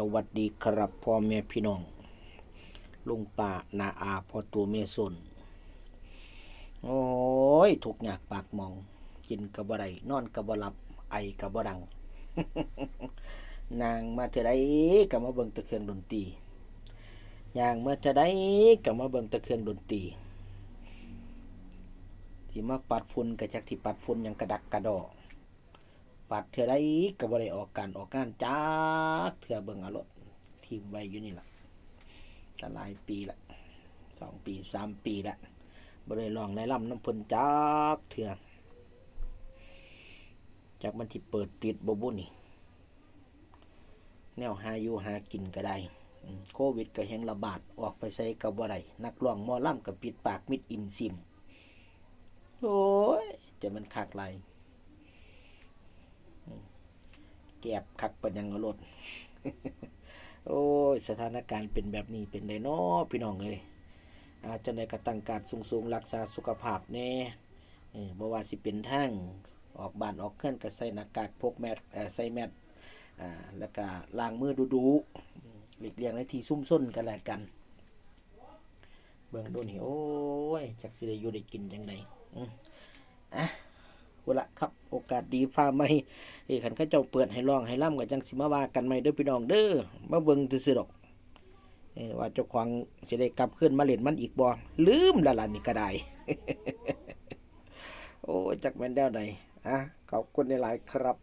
สวัสดีครับพ่อแม่พี่น้อง ลุงป่านาอาพ่อตัวเมสนโอ้ยถูกอยากปากมอง กินกระบะไรนอนกระบะหลับ ไอกระบะดัง นางมาเทไดก็มาเบิงตะเครื่องดนตรีย่างเมื่อเทไดก็มาเบิงตะเครื่องดนตรีที่มาปัดฝุ่นกระจักที่ปัดฝุ่นยังกระดักกระดอ ปัดเถื่อได้ก็บ่ได้ออกการออกงานจักเถื่อเบิ่งอารถทีมไว้อยู่นี่ล่ะก็หลายปีละสองปีสามปีละบ่ได้ลองในลำน้ำพ่นจักเถื่อจากมันที่เปิดติดบ่บุนี่ แนวหาอยู่หากินก็ได้ โควิดก็แฮงระบาดออกไปใส่ก็บ่ได้นักร้องมอล่ำก็ปิดปากมิดอิมซิม โอ้ยจะมันคักหลาย แก็บคักปัญญังรถโอ้ยสถานการณ์เป็นแบบนี้เป็นไดเนาะพี่น้องเอ้ยอาจจะในกระตั้งการสูงสูงรักษาสุขภาพแน่เออบ่ว่าสิเป็นทางออกบ้านออกเคลื่อนก็ใส่หน้ากากพกแมสใส่แมสอ่าแล้วก็ล้างมือดูๆอืมหลีกเลี่ยงในที่ซุ่มซ่นกันแหละกัน เบิ่งดูนี่โอ้ยจักสิได้อยู่ได้กินจังไดอืมอะ เอาละครับโอกาสดีฟ้าไม่เอ้ขันข้าเจ้าเปิดให้ลองให้ล่ำกับจังสิมาว่ากันไม่เด้อพี่น้องเด้อมาเบิ่งซื่อดอกเออว่าเจ้าของสิได้กลับขึ้นมาเล่นมันอีกบ่ลืมละล่ะนี่ก็ได้ โอ้จักแม่นแนวในอะขอบคุณหลายครับ